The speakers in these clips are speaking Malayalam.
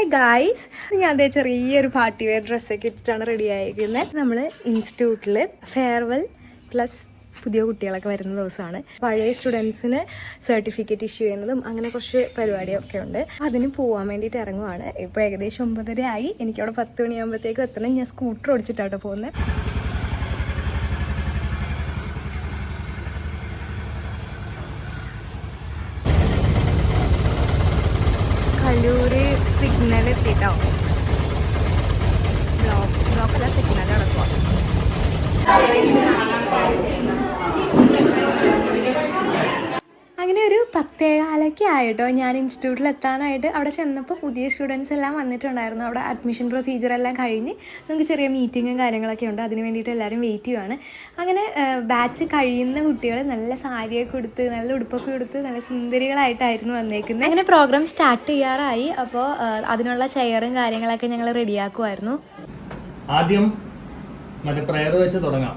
ഹായ് ഗായ്സ് ഞാൻ അതേ ചെറിയൊരു പാർട്ടി വെയർ ഡ്രസ്സൊക്കെ ഇട്ടിട്ടാണ് റെഡി ആയിരിക്കുന്നത്. നമ്മൾ ഇൻസ്റ്റിറ്റ്യൂട്ടിൽ ഫെയർവെൽ പ്ലസ് പുതിയ കുട്ടികളൊക്കെ വരുന്ന ദിവസമാണ്. പഴയ സ്റ്റുഡൻസിന് സർട്ടിഫിക്കറ്റ് ഇഷ്യൂ ചെയ്യുന്നതും അങ്ങനെ കുറച്ച് പരിപാടിയൊക്കെ ഉണ്ട്. അതിന് പോകാൻ വേണ്ടിയിട്ട് ഇറങ്ങുവാണ്. ഇപ്പോൾ ഏകദേശം ഒമ്പതര ആയി എനിക്കവിടെ പത്ത് മണിയാകുമ്പോഴത്തേക്കും എത്തണം. ഞാൻ സ്കൂട്ടർ ഓടിച്ചിട്ടാട്ടോ പോകുന്നത് പത്തേകാലൊക്കെ ആയിട്ടോ. ഞാൻ ഇൻസ്റ്റിറ്റ്യൂട്ടിൽ എത്താനായിട്ട് അവിടെ ചെന്നപ്പോൾ പുതിയ സ്റ്റുഡൻസ് എല്ലാം വന്നിട്ടുണ്ടായിരുന്നു. അവിടെ അഡ്മിഷൻ പ്രൊസീജിയർ എല്ലാം കഴിഞ്ഞ് നമുക്ക് ചെറിയ മീറ്റിങ്ങും കാര്യങ്ങളൊക്കെ ഉണ്ട്. അതിന് വേണ്ടിയിട്ട് എല്ലാവരും വെയിറ്റ് ചെയ്യുവാണ്. അങ്ങനെ ബാച്ച് കഴിയുന്ന കുട്ടികൾ നല്ല സാരിയൊക്കെ കൊടുത്ത് നല്ല ഉടുപ്പൊക്കെ കൊടുത്ത് നല്ല സുന്ദരികളായിട്ടായിരുന്നു വന്നേക്കുന്നത് അങ്ങനെ പ്രോഗ്രാം സ്റ്റാർട്ട് ചെയ്യാറായി. അപ്പോൾ അതിനുള്ള ചെയറും കാര്യങ്ങളൊക്കെ ഞങ്ങൾ റെഡിയാക്കുമായിരുന്നു ആദ്യം മറ്റേ പ്രയർ വെച്ച് തുടങ്ങാം.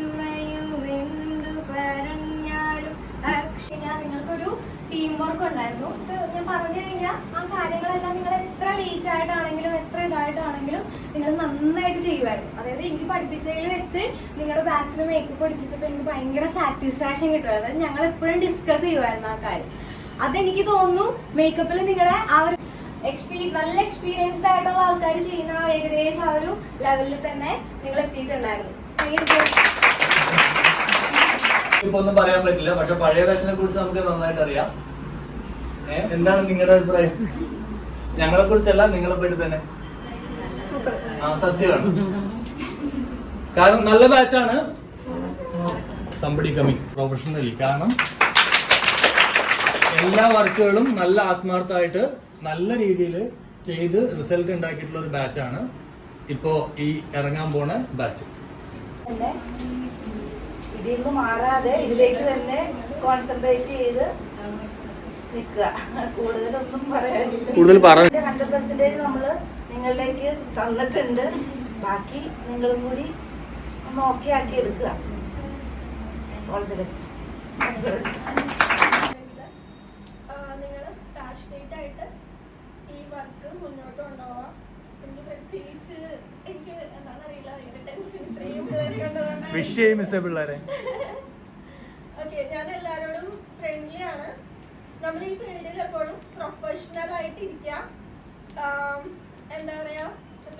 ടീം വർക്ക് ഉണ്ടായിരുന്നു. ഞാൻ പറഞ്ഞു കഴിഞ്ഞാൽ ആ കാര്യങ്ങളെല്ലാം നിങ്ങൾ എത്ര ലേറ്റ് ആയിട്ടാണെങ്കിലും എത്ര ഇതായിട്ടാണെങ്കിലും നിങ്ങൾ നന്നായിട്ട് ചെയ്യുമായിരുന്നു. അതായത് എനിക്ക് പഠിപ്പിച്ചതിൽ വെച്ച് നിങ്ങളുടെ ബാച്ചിൽ മേക്കപ്പ് പഠിപ്പിച്ചപ്പോൾ എനിക്ക് ഭയങ്കര സാറ്റിസ്ഫാക്ഷൻ കിട്ടുമായിരുന്നു. അതായത് ഞങ്ങൾ എപ്പോഴും ഡിസ്കസ് ചെയ്യുമായിരുന്നു ആ കാര്യം. അതെനിക്ക് തോന്നുന്നു മേക്കപ്പിൽ നിങ്ങളുടെ ആ ഒരു എക്സ്പീരിയൻസ് നല്ല എക്സ്പീരിയൻസ്ഡ് ആയിട്ടുള്ള ആൾക്കാർ ചെയ്യുന്ന ഏകദേശം ആ ഒരു ലെവലിൽ തന്നെ നിങ്ങൾ എത്തിയിട്ടുണ്ടായിരുന്നു. ഇപ്പൊ ഒന്നും പറയാൻ പറ്റില്ല. പക്ഷെ പഴയ ബാച്ചിനെ കുറിച്ച് നമുക്ക് നന്നായിട്ട് അറിയാം. എന്താണ് നിങ്ങളുടെ അഭിപ്രായം? ഞങ്ങളെ കുറിച്ചല്ല നിങ്ങളെ പറ്റി തന്നെ. ആ സത്യമാണ്. കാരണം നല്ല ബാച്ചാണ് സമ്പടി പ്രൊഫഷണലി കാരണം എല്ലാ വർക്കുകളും നല്ല ആത്മാർത്ഥമായിട്ട് നല്ല രീതിയിൽ ചെയ്ത് റിസൾട്ട് ഉണ്ടാക്കിയിട്ടുള്ള ഒരു ബാച്ചാണ് ഇപ്പോ ഈ ഇറങ്ങാൻ പോണ ബാച്ച് ഇതിൽ നിന്ന് മാറാതെ ഇതിലേക്ക് തന്നെ കോൺസെൻട്രേറ്റ് ചെയ്ത് നിൽക്കുക. കൂടുതലൊന്നും പറയാനില്ല. കൂടുതൽ ഹൺഡ്രഡ് പെർസെന്റേജ് നമ്മൾ നിങ്ങളിലേക്ക് തന്നിട്ടുണ്ട്. ബാക്കി നിങ്ങളും കൂടി ഒന്ന് ഓക്കെ ആക്കി എടുക്കുക. ഓൾ ദി ബെസ്റ്റ് നിങ്ങൾ പാഷനേറ്റ് ആയിട്ട് ഈ വർക്ക് മുന്നോട്ട് കൊണ്ടുപോവാം എനിക്ക് പ്രത്യേകിച്ച് എനിക്ക് എന്താണെന്നറിയില്ല ഭയങ്കര ടെൻഷൻ ഇത്രയും പിള്ളേരെ വിഷയം മിസ് പിള്ളേരെ. ഓക്കെ ഞാൻ എല്ലാവരോടും ഫ്രണ്ട്ലി ആണ്. നമ്മൾ ഈ ഫീൽഡിൽ എപ്പോഴും പ്രൊഫഷണൽ ആയിട്ട് ഇരിക്കാം എന്താ പറയാ?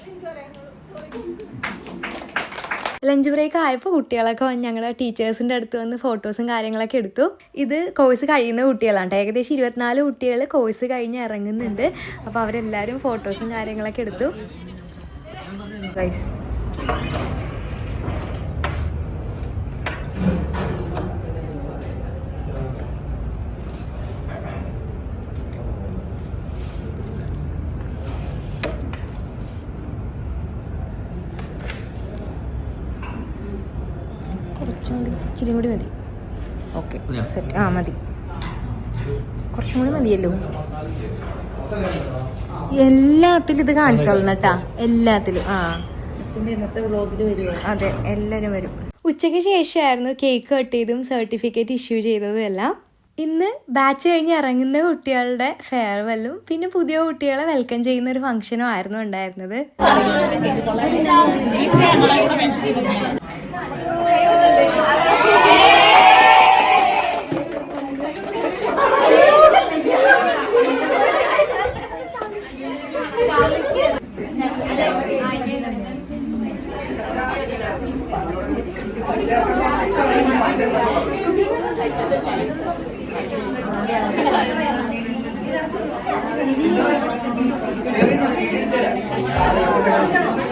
എനിക്ക് പറയാനുള്ളൂ? സോറി ലഞ്ച് ബ്രേക്ക് ആയപ്പോൾ കുട്ടികളൊക്കെ വന്ന് ഞങ്ങളുടെ ടീച്ചേഴ്സിന്റെ അടുത്ത് വന്ന് ഫോട്ടോസും കാര്യങ്ങളൊക്കെ എടുത്തു. ഇത് കോഴ്സ് കഴിയുന്ന കുട്ടികളാണ്. കേട്ടോ ഏകദേശം ഇരുപത്തിനാല് കുട്ടികൾ കോഴ്സ് കഴിഞ്ഞ് ഇറങ്ങുന്നുണ്ട്. അപ്പോൾ അവരെല്ലാവരും ഫോട്ടോസും കാര്യങ്ങളൊക്കെ എടുത്തു കുറച്ചും കൂടി ഇച്ചിരി കൂടി മതി. ഓക്കെ. സെറ്റ് ആ മതി. കുറച്ചും കൂടി മതിയല്ലോ. എല്ലാത്തിലും ഇത് കാണിച്ചോളണം കേട്ടാ. എല്ലാത്തിലും ആ. അതെ എല്ലാവരും വരും. ഉച്ചയ്ക്ക് ശേഷമായിരുന്നു കേക്ക് കട്ട് ചെയ്തും സർട്ടിഫിക്കറ്റ് ഇഷ്യൂ ചെയ്തതും എല്ലാം. ഇന്ന് ബാച്ച് കഴിഞ്ഞ് ഇറങ്ങുന്ന കുട്ടികളുടെ ഫെയർവെല്ലും പിന്നെ പുതിയ കുട്ടികളെ വെൽക്കം ചെയ്യുന്ന ഒരു ഫംഗ്ഷനും ആയിരുന്നു ഉണ്ടായിരുന്നത്.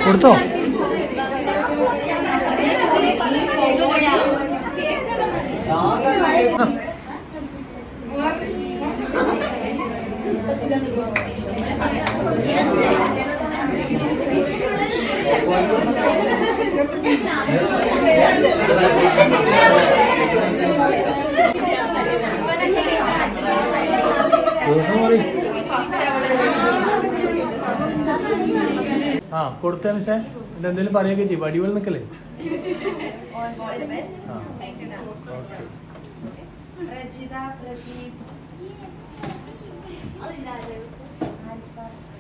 കൊടുത്തോ? ആ കൊടുത്ത മിസ്സേ. എന്തെങ്കിലും പറയുകയൊക്കെ ചെയ്യും. വടിവൽ നിൽക്കല്ലേ?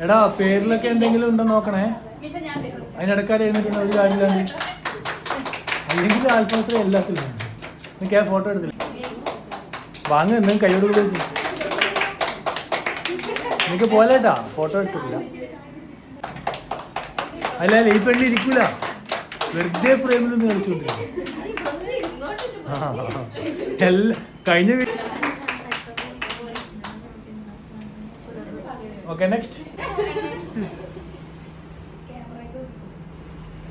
എടാ പേരിലൊക്കെ എന്തെങ്കിലും ഉണ്ടോ നോക്കണേ? അതിനിടക്കാരെ എഴുന്നിട്ടുണ്ട് ഒരു കാര്യമില്ലാണ്ട് അല്ലെങ്കിൽ ആൽഫാസിലെ എല്ലാത്തിലും. എനിക്ക് ആ ഫോട്ടോ എടുത്തില്ല? വാങ്ങ എന്തെങ്കിലും കൈയോട് കൂടി വെച്ച്. പോലെ ഫോട്ടോ എടുത്തിട്ടില്ല. അല്ല അല്ല ഈ പെണ്ണി ഇരിക്കൂല. വെറുതെ ഫ്രെയിമിൽ നിന്ന് എല്ലാ കഴിഞ്ഞ ഓക്കെ നെക്സ്റ്റ്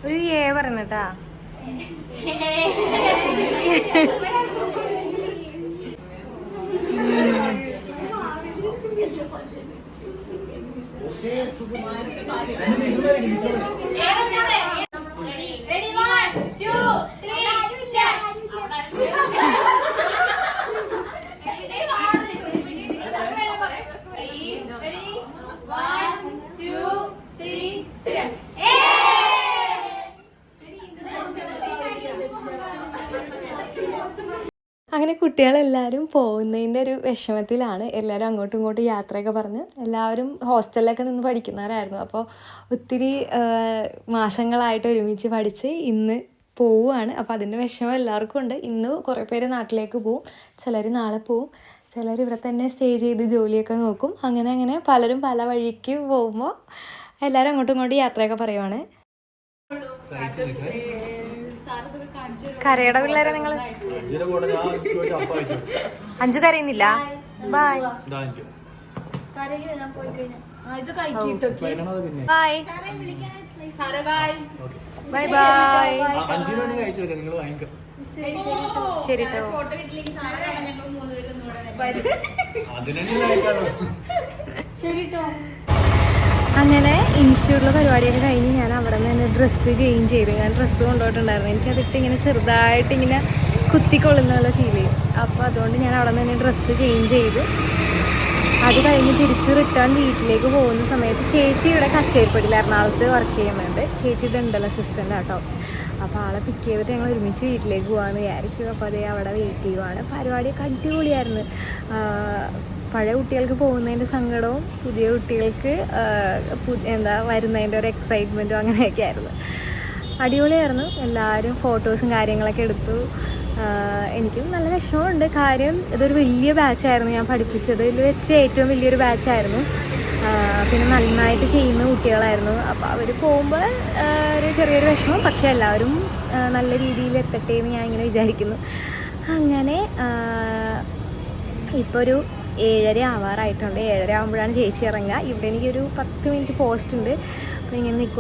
ഒരു ഏ പറഞ്ഞട്ടാ കുട്ടികളെല്ലാവരും പോകുന്നതിന്റെ ഒരു വിഷമത്തിലാണ് എല്ലാവരും അങ്ങോട്ടും ഇങ്ങോട്ടും യാത്രയൊക്കെ പറഞ്ഞ് എല്ലാവരും ഹോസ്റ്റലിലൊക്കെ നിന്ന് പഠിക്കുന്നവരായിരുന്നു. അപ്പോൾ ഒത്തിരി മാസങ്ങളായിട്ട് ഒരുമിച്ച് പഠിച്ച് ഇന്ന് പോവുകയാണ് അപ്പോൾ അതിന്റെ വിഷമം എല്ലാവർക്കും ഉണ്ട്. ഇന്ന് കുറേ പേര് നാട്ടിലേക്ക് പോവും. ചിലർ നാളെ പോവും. ചിലർ ഇവിടെ തന്നെ സ്റ്റേ ചെയ്ത് ജോലിയൊക്കെ നോക്കും. അങ്ങനെ അങ്ങനെ പലരും പല വഴിക്ക് പോകുമ്പോൾ എല്ലാവരും അങ്ങോട്ടും ഇങ്ങോട്ടും യാത്രയൊക്കെ പറയുവാണ്. കരയുടെ പിള്ളേരെ നിങ്ങൾ അഞ്ചു കരയുന്നില്ല? ബായ് ബായ് ബൈ ബൈ ശരി അങ്ങനെ ഇൻസ്റ്റിറ്റ്യൂട്ടിലെ പരിപാടിയൊക്കെ കഴിഞ്ഞ് ഞാൻ അവിടെ നിന്ന് തന്നെ ഡ്രസ്സ് ചേഞ്ച് ചെയ്തു. ഞാൻ ഡ്രസ്സ് കൊണ്ടുപോയിട്ടുണ്ടായിരുന്നു. എനിക്കതിട്ട് ഇങ്ങനെ ചെറുതായിട്ട് ഇങ്ങനെ കുത്തിക്കൊള്ളുന്ന പോലെ ഫീൽ ചെയ്യും അപ്പോൾ അതുകൊണ്ട് ഞാൻ അവിടെ നിന്ന് തന്നെ ഡ്രസ്സ് ചേഞ്ച് ചെയ്തു. അത് കഴിഞ്ഞ് തിരിച്ച് റിട്ടേൺ വീട്ടിലേക്ക് പോകുന്ന സമയത്ത് ചേച്ചി ഇവിടെ കച്ചേരിപ്പടിയിൽ എറണാകുളത്ത് വർക്ക് ചെയ്യുന്നുണ്ട് ചേച്ചി ഡെന്റൽ അസിസ്റ്റന്റ് ആട്ടോ അപ്പോൾ ആളെ പിക്ക് ചെയ്തിട്ട് ഞങ്ങൾ ഒരുമിച്ച് വീട്ടിലേക്ക് പോകാമെന്ന് വിചാരിച്ചു. അപ്പോൾ അതേ അവിടെ വെയിറ്റ് ചെയ്യുവാണ്. പരിപാടിയൊക്കെ അടിപൊളിയായിരുന്നു. പഴയ കുട്ടികൾക്ക് പോകുന്നതിന്റെ സങ്കടവും പുതിയ കുട്ടികൾക്ക് എന്താ വരുന്നതിന്റെ ഒരു എക്സൈറ്റ്മെന്റും അങ്ങനെയൊക്കെ ആയിരുന്നു. അടിപൊളിയായിരുന്നു. എല്ലാവരും ഫോട്ടോസും കാര്യങ്ങളൊക്കെ എടുത്തു. എനിക്കും നല്ല വിഷമമുണ്ട്. കാര്യം ഇതൊരു വലിയ ബാച്ചായിരുന്നു ഞാൻ പഠിപ്പിച്ചത്. ഇതിൽ വെച്ച് ഏറ്റവും വലിയൊരു ബാച്ചായിരുന്നു പിന്നെ നന്നായിട്ട് ചെയ്യുന്ന കുട്ടികളായിരുന്നു. അപ്പോൾ അവർ പോകുമ്പോൾ ഒരു ചെറിയൊരു വിഷമം. പക്ഷേ എല്ലാവരും നല്ല രീതിയിൽ എത്തട്ടെ എന്ന് ഞാൻ ഇങ്ങനെ വിചാരിക്കുന്നു. അങ്ങനെ ഇപ്പോൾ ഒരു ഏഴര ആവാറായിട്ടുണ്ട്. ഏഴര ആകുമ്പോഴാണ് ചേച്ചി ഇറങ്ങുക. ഇവിടെ എനിക്കൊരു പത്ത് മിനിറ്റ് പോസ്റ്റ് ഉണ്ട്. അപ്പോൾ ഇങ്ങനെ നിൽക്കും